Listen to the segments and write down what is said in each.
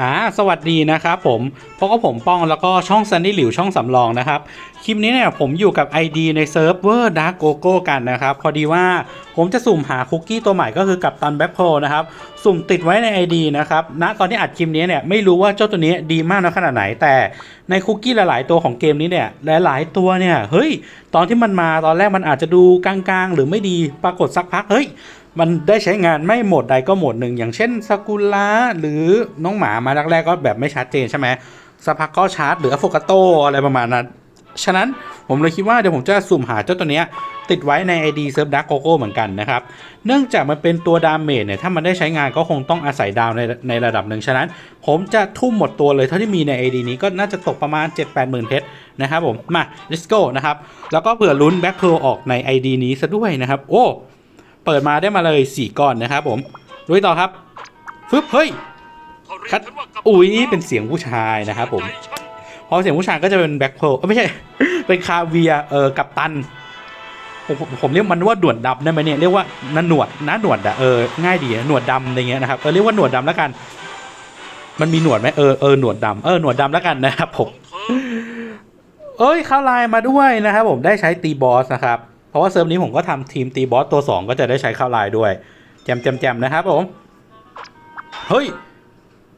อ่าสวัสดีนะครับผมพบกับผมป้องแล้วก็ช่องซันนี่หลิวช่องสำรองนะครับ คลิปนี้เนี่ยผมอยู่กับ ID ในเซิร์ฟเวอร์ดาร์กโกโก้กันนะครับ พอดีว่าผมจะสุ่มหาคุกกี้ตัวใหม่ก็คือกับตันแบ็คโพนะครับ สุ่มติดไว้ใน ID นะครับณตอนที่อัดคลิปนี้เนี่ยไม่รู้ว่าเจ้าตัวนี้ดีมากน้อยขนาดไหน แต่ในคุกกี้หลาย ๆ ตัวของเกมนี้เนี่ยหลาย ๆ ตัวเนี่ยเฮ้ย ตอนที่มันมาตอนแรกมันอาจจะดูกลาง ๆ หรือไม่ดีปรากฏสักพักเฮ้ย มันได้ใช้งานไม่โหมดใดก็โหมดหนึ่ง อย่างเช่นสกุล่าหรือน้องหมามาแรกๆก็แบบไม่ชัดเจนใช่ไหมสักพักก็ชาร์จหรืออโฟกาโตอะไรประมาณนั้นฉะนั้นผมเลยคิดว่าเดี๋ยวผมจะสุ่มหาเจ้าตัวเนี้ยติดไว้ใน ID เซิร์ฟดักโกโก้เหมือนกันนะครับ เนื่องจากมันเป็นตัวดาเมจเนี่ย ถ้ามันได้ใช้งานก็คงต้องอาศัยดาวในในระดับหนึ่ง ฉะนั้น ผมจะทุ่มหมดตัวเลยเท่าที่มีใน AD นี้ก็น่าจะตกประมาณ 7-8หมื่นเพชรนะครับผม มา let's go นะครับ แล้วก็เผื่อลุ้นแบ็คเพลออกใน ID นี้ซะด้วยนะครับ โอ้ เปิดมาได้มาเลย 4 ก้อนนะครับผมลุยต่อครับฟึบเฮ้ยคัดอุ๊ยนี่เป็นเสียงผู้ชายนะครับผมพอเสียงผู้ชายก็จะเป็นแบ็คเพลไม่ใช่ เป็นคาเวียเออกับตันผมผมเรียกมันว่าหนวดดำได้ไหมเนี่ยเรียกว่านันหนวดนะหนวดอะเออง่ายดีหนวดดำอะไรเงี้ยนะครับเออเรียกว่าหนวดดำแล้วกัน มันมีหนวดไหมเออเออหนวดดำเออหนวดดำแล้วกันนะครับผมเอ้ยเข้าไลน์มาด้วยนะครับผมได้ใช้ตีบอสนะครับ ราะว่าเซิร์ฟนี้ผมก็ทำทีมตีบอสตัว 2 ก็จะได้ใช้ข้าไลน์ด้วย แจมแจมแจมนะครับผมเฮ้ย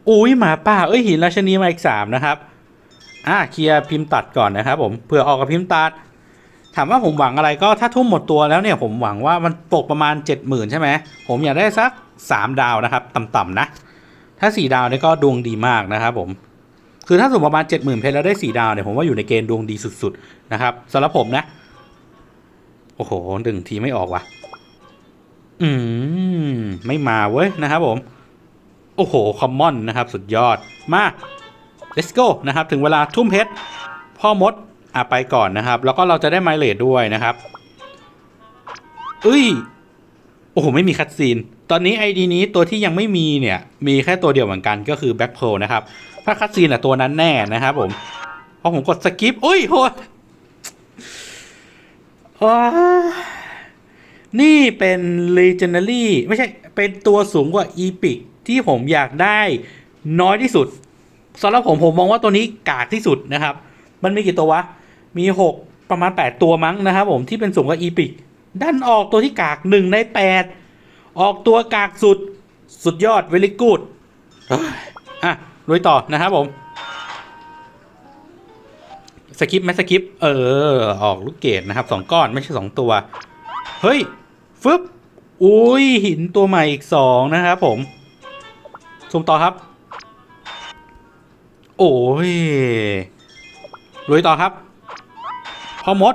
อุ้ยหมาป่าเอ้ยหินราชนีมาอีกสามนะครับอ่าเคลียร์พิมพ์ตัดก่อนนะครับผมเผื่อออกกับพิมพ์ตัด ถามว่าผมหวังอะไรก็ถ้าทุ่มหมดตัวแล้วเนี่ยผมหวังว่ามันตกประมาณ 70,000 ใช่ไหมผมอยากได้สัก 3 ดาวนะครับต่ำๆนะ ถ้า 4 ดาวเนี่ยก็ดวงดีมากนะครับผมคือถ้าสมมติประมาณ 70,000เพชรแล้วได้ 4 ดาวเนี่ยผมว่าอยู่ในเกณฑ์ดวงดีสุดๆนะครับสำหรับผมนะ โอ้โหดึงทีไม่ออกว่ะ อืม ไม่มาเว้ยนะครับผม โอ้โห คอมมอนนะครับ สุดยอด มา let's go นะครับ ถึงเวลาทุ่มเพชร พ่อมด อะไปก่อนนะครับ แล้วก็เราจะได้ไมเลดด้วยนะครับเอ้ย โอ้โห ไม่มีคัดซีน ตอนนี้ ID นี้ตัวที่ยังไม่มีเนี่ย มีแค่ตัวเดียวเหมือนกันก็คือ Back p e a r l นะครับ ถ้าคัดซีนอะตัวนั้นแน่นะครับผม พอผมกดสกิปอุ้ยโหด นี่เป็น Legendary ไม่ใช่ เป็นตัวสูงกว่า Epic ที่ผมอยากได้น้อยที่สุดสำหรับผมผมมองว่าตัวนี้กากที่สุดนะครับ มันมีกี่ตัววะ มี 6 ประมาณ 8 ตัวมั้งนะครับผมที่เป็นสูงกว่า Epic ดันออกตัวที่กาก1ใน 8 ออกตัวกากสุด สุดยอด very good อะลุยต่อนะครับผม สกิปไหมสกิปเออ ออกลูกเกดนะครับสองก้อนไม่ใช่สองตัว เฮ้ย ฟึบอุ้ยหินตัวใหม่อีกสองนะครับผมซูมต่อครับ โอ้ยลุยต่อครับพ่อมด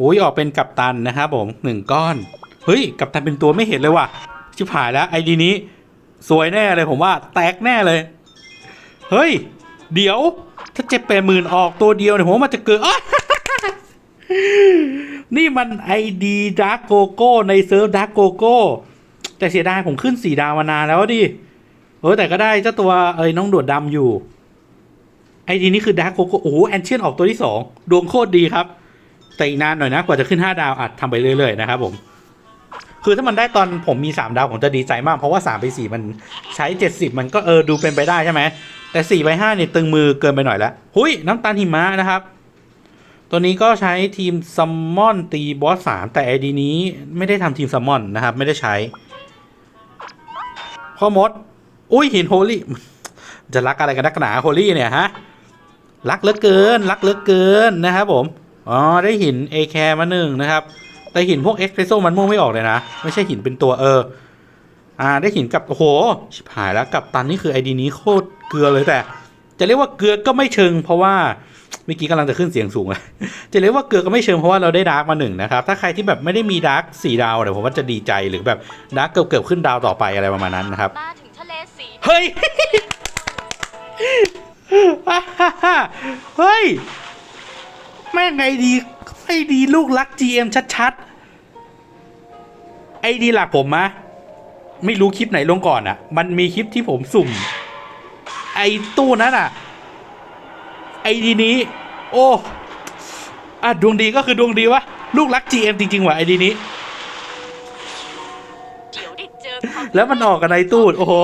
อุ้ยออกเป็นกัปตันนะครับผมหนึ่งก้อน เฮ้ย กัปตันเป็นตัวไม่เห็นเลยว่ะ ชิบหายแล้วไอดีนี้ สวยแน่เลยผมว่า แตกแน่เลย เฮ้ย เดี๋ยว ถ้าเจ็บแปดหมื่นออกตัวเดียวเนี่ยผมมันจะเกิดอ๊ะนี่มันไอดีดาร์กโกโก้ในเซิร์ฟดาร์กโกโก้แต่เสียดายผมขึ้นสี่ดาวมานานแล้วดิเออแต่ก็ได้เจ้าตัวเอ้ยน้องดวดดำอยู่ ไอดีนี่คือดาร์กโกโก้โอ้โหแอนเชียนออกตัวที่สองดวงโคตรดีครับ แต่อีกนานหน่อยนะ กว่าจะขึ้น5ดาวอัดทำไปเรื่อยๆนะครับผม คือถ้ามันได้ตอนผมมี3ดาวผมจะดีใจมาก เพราะว่า3ไป4มันใช้70มันก็เออดูเป็นไปได้ใช่ไหม แต่4ไป5เนี่ยตึงมือเกินไปหน่อยแล้ว หุยน้ำตาลหิมะนะครับ ตัวนี้ก็ใช้ทีมซัมมอนตีบอส3แต่ไอดีนี้ไม่ได้ทำทีมซัมมอนนะครับ ไม่ได้ใช้ พ่อมด อุ้ยหินโฮลี่ จะรักอะไรกันนักหนาโฮลี่เนี่ยฮะ รักเหลือเกิน รักเหลือเกินนะครับผม อ๋อ ได้หิน A แคมาหนึ่งนะครับ แต่หินพวกเอ็กเพรสโซมันม่วงไม่ออกเลยนะ ไม่ใช่หินเป็นตัวเออ อ่าได้หินกับโอ้โหชิบหายแล้วกับตันนี่คือไอดีนี้โคตรเกลือเลยแต่ จะเรียกว่าเกลือก็ไม่เชิง เพราะว่าเมื่อกี้กำลังจะขึ้นเสียงสูงเลยจะเรียกว่าเกลือก็ไม่เชิงเพราะว่าเราได้ดาร์กมาหนึ่งนะครับ ถ้าใครที่แบบไม่ได้มีดาร์กสี่ดาวเดี๋ยวผมว่าจะดีใจหรือแบบดาร์กเกือบๆขึ้นดาวต่อไปอะไรประมาณนั้นนะครับมาถึงทะเลสีเฮ้ยเฮ้ยแม่งไอดีไอดีลูกรัก GM ชัดๆไอดีหลักผมมะ ไม่รู้คลิปไหนลงก่อนอะ่ะ มันมีคลิปที่ผมสุ่ม ไอตู้นั้นอะ ไอดีนี้ โอ้อะดวงดีก็คือดวงดีวะลูกรัก GM จริงๆว่ะไอดีนี้ แล้วมันออกกันในตู้โอ้โห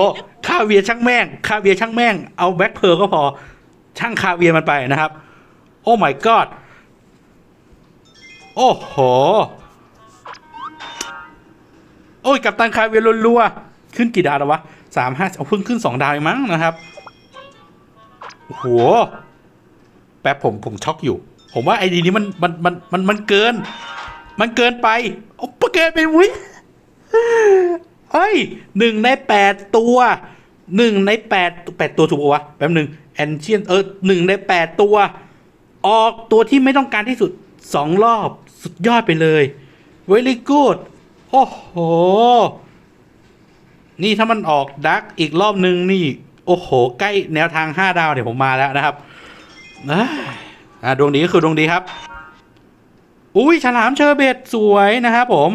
คาเวียช่างแม่งคาเวียช่างแม่ง เอาแบ็คเพร์ลก็พอ ช่างคาเวียมันไปนะครับ โอ้ my god โอ้โห โอ้ยกับตันคาเวียรัวๆขึ้นกี่ดาวแล้ววะสามห้าเอาเพิ่งขึ้นสองดาวเองมั้งนะครับโอ้โหแป๊บผมผมช็อกอยู่ ผมว่าไอดีนี้มันมันมันมันมันเกิน มันเกินไปโอ้ปะเกินไปวิเฮ้ยหนึ่งในแปดตัวหนึ่งในแปดแปดตัวถูกปะวะแป๊บหนึ่งแอนเชียนเออหนึ่งในแปดตัว ออกตัวที่ไม่ต้องการที่สุดสองรอบสุดยอดไปเลยเวลี่กูด โอ้โห นี่ถ้ามันออกดักอีกรอบนึงนี่ โอ้โห ใกล้แนวทาง5ดาวเดี๋ยวผมมาแล้วนะครับอ่าอ่าดวงดีก็คือดวงดีครับ อุ้ยฉลามเชอร์เบตสวยนะครับผม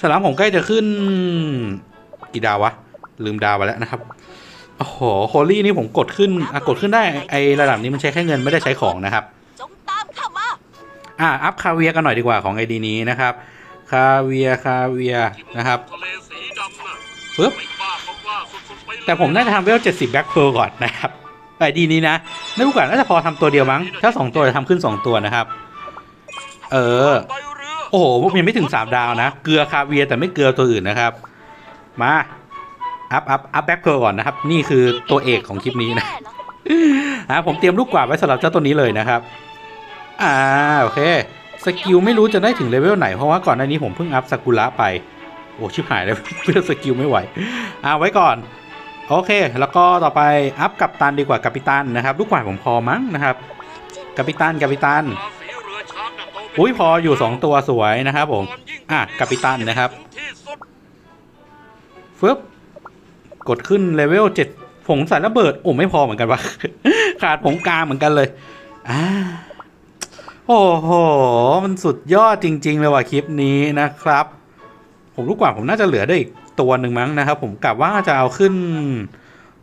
ฉลามผมใกล้จะขึ้น กี่ดาววะ ลืมดาวไปแล้วนะครับ โอ้โหโฮลี่นี่ผมกดขึ้นอะกดขึ้นได้ ไอระดับนี้มันใช้แค่เงินไม่ได้ใช้ของนะครับจงตามข้ามาอะอัพคาเวียร์กันหน่อยดีกว่าของไอดีนี้นะครับ คาเวียร์คาเวียร์นะครับทะเลสีดำน่ะปึ๊บไม่กล้าก็กล้าสุดๆไปเลยแต่ผมน่าจะทำเวล70แบ็คเพลก่อนนะครับไอดีนี้นะในโอกาสน่าจะพอทำตัวเดียวมั้ง ถ้า2ตัวจะทำขึ้น2ตัวนะครับ เออไปเรือโอ้โหผมยังไม่ถึง3ดาวนะ เกลือคาเวียร์แต่ไม่เกลือตัวอื่นนะครับ มาอัพอัพอัพแบ็คเพลก่อนนะครับ นี่คือตัวเอกของคลิปนี้นะอะผมเตรียมลูกกวาดไว้สำหรับเจ้าตัวนี้เลยนะครับ อ่าโอเค สกิลไม่รู้จะได้ถึงเลเวลไหน เพราะว่าก่อนหน้านี้ผมเพิ่งอัพสกุระไป โอ้ชิบหายเลยเพื่อสกิลไม่ไหวอ่าไว้ก่อน โอเค แล้วก็ต่อไปอัพกับตันดีกว่ากัปตันนะครับลูกกวาดผมพอมั้งนะครับกัปตันกัปตันอุ้ยพออยู่ 2 ตัวสวยนะครับผมอะกัปตันนะครับฟึบกดขึ้นเลเวล7ผงสายระเบิดโอ้ไม่พอเหมือนกันวะขาดผงกลางเหมือนกันเลยอ่า โอ้โห มันสุดยอดจริง ๆ เลยว่ะคลิปนี้นะครับ ผมรู้กว่าผมน่าจะเหลือได้อีกตัวหนึ่งมั้งนะครับ ผมกะว่าจะเอาขึ้น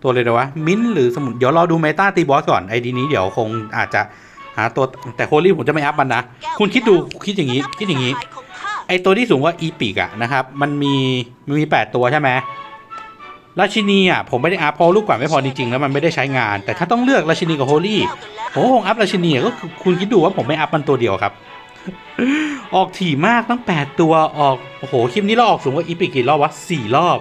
ตัวเลยนะวะ มิ้นท์หรือสมุนเดี๋ยวรอดูเมตาตีบอสก่อนไอดีนี้เดี๋ยวคงอาจจะหาตัวแต่โคลี่ผมจะไม่อัพมันนะ คุณคิดดูคิดอย่างนี้คิดอย่างนี้ ไอตัวที่สูงกว่าอีปิกอะนะครับ มันมีมันมี 8 ตัวใช่ไหมราชินีอะผมไม่ได้อัพเพราะลูกกว่าไม่พอจริงๆแล้วมันไม่ได้ใช้งาน แต่ถ้าต้องเลือกราชินีกับโฮลี่ ผมก็คงอัพราชินีอะก็คือคุณคิดดูว่าผมไม่อัพมันตัวเดียวครับ ออกถี่มากตั้ง 8 ตัวออก โอ้โห คลิปนี้เราออกสูงกว่าอีปิกกี่รอบวะสี่รอบ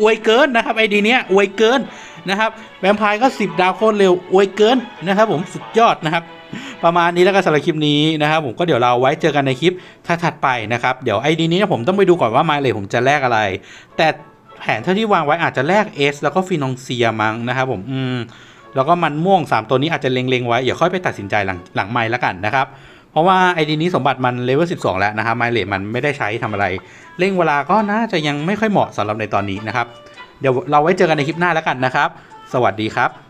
อวยเกินนะครับไอดีเนี้ยอวยเกินนะครับแวมไพร์ก็ 10 ดาวโคตรเร็วอวยเกินนะครับผมสุดยอดนะครับ ประมาณนี้แล้วก็สำหรับคลิปนี้นะครับผมก็เดี๋ยวเราไว้เจอกันในคลิปถัดๆไปนะครับเดี๋ยวไอดีนี้ผมต้องไปดูก่อนว่ามาเลยผมจะแลกอะไร แต่แผนเท่าที่วางไว้อาจจะแลก S แล้วก็ฟินองเซียมั้งนะครับผมอืม แล้วก็มันม่วง 3 ตัวนี้อาจจะเล็งๆไว้ เดี๋ยวค่อยไปตัดสินใจหลังหลังไม้แล้วกันนะครับ เพราะว่าไอดีนี้สมบัติมันเลเวล 12 แล้วนะครับไมเลทมันไม่ได้ใช้ทำอะไร เร่งเวลาก็น่าจะยังไม่ค่อยเหมาะสำหรับในตอนนี้นะครับ เดี๋ยวเราไว้เจอกันในคลิปหน้าแล้วกันนะครับ สวัสดีครับ